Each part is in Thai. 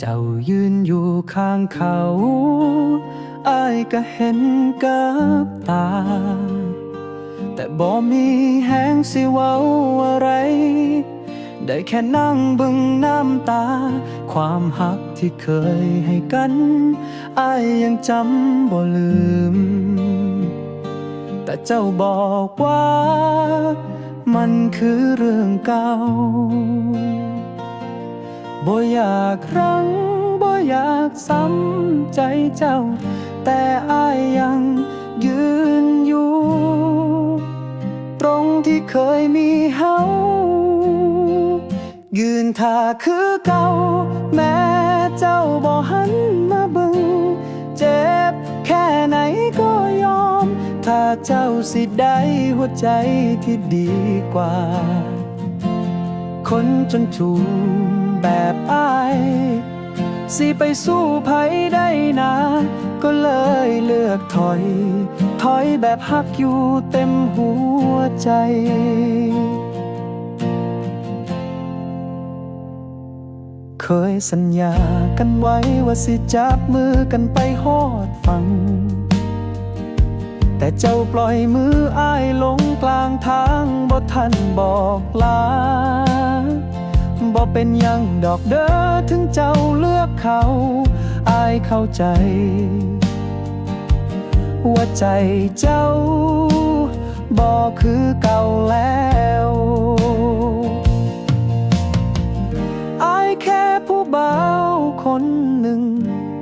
เจ้ายืนอยู่ข้างเขาอายก็เห็นกับตา แต่บ่มีแหงสิเว้าอะไร ได้แค่นั่งบึงน้ำตา ความหักที่เคยให้กันอายยังจำบ่ลืม แต่เจ้าบอกว่า มันคือเรื่องเก่า บ่อยากรั้งบ่อยากซ้ำใจเจ้า แต่อายยังยืนอยู่ ตรงที่เคยมีเฮายืนท่าคือเก่า แม้เจ้าบ่หันมาบึง เจ็บแค่ไหนก็ยอม ถ้าเจ้าสิได้หัวใจที่ดีกว่า คนจนถูก แบบอาย สิไปสู้ภัยได้นาก็เลยเลือกถอย ถอยแบบหักอยู่เต็มหัวใจเคยสัญญากันไว้ว่าสิจับมือกันไปฮอดฝัง แต่เจ้าปล่อยมืออ้ายลงกลางทางบ่ทันบอกลา เป็นยังดอกเด้อถึงเจ้าเลือกเขา อายเข้าใจ ว่าใจเจ้าบ่คือเก่าแล้วอายแค่ผู้เบาคนหนึ่ง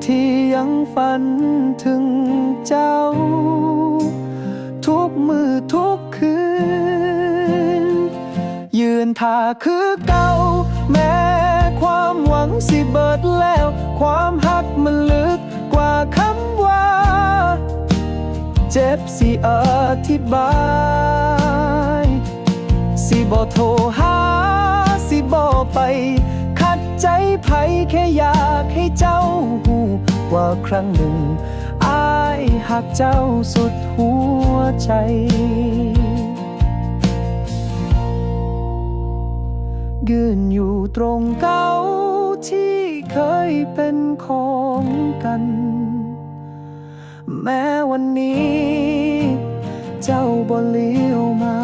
ที่ยังฝันถึงเจ้า ทุกมือทุกคืน ยืนท่าคือเก่า สิเบิดแล้ว ความหักมันลึกกว่าคำว่า เจ็บสิอธิบาย สิบ่โทรหา สิบ่ไป ขัดใจไผแค่อยากให้เจ้าหูว่าครั้งหนึ่งอายหักเจ้าสุดหัวใจยืนอยู่ตรงเก้า ที่เคยเป็นของกัน แม้วันนี้ เจ้าบ่เลี้ยวมา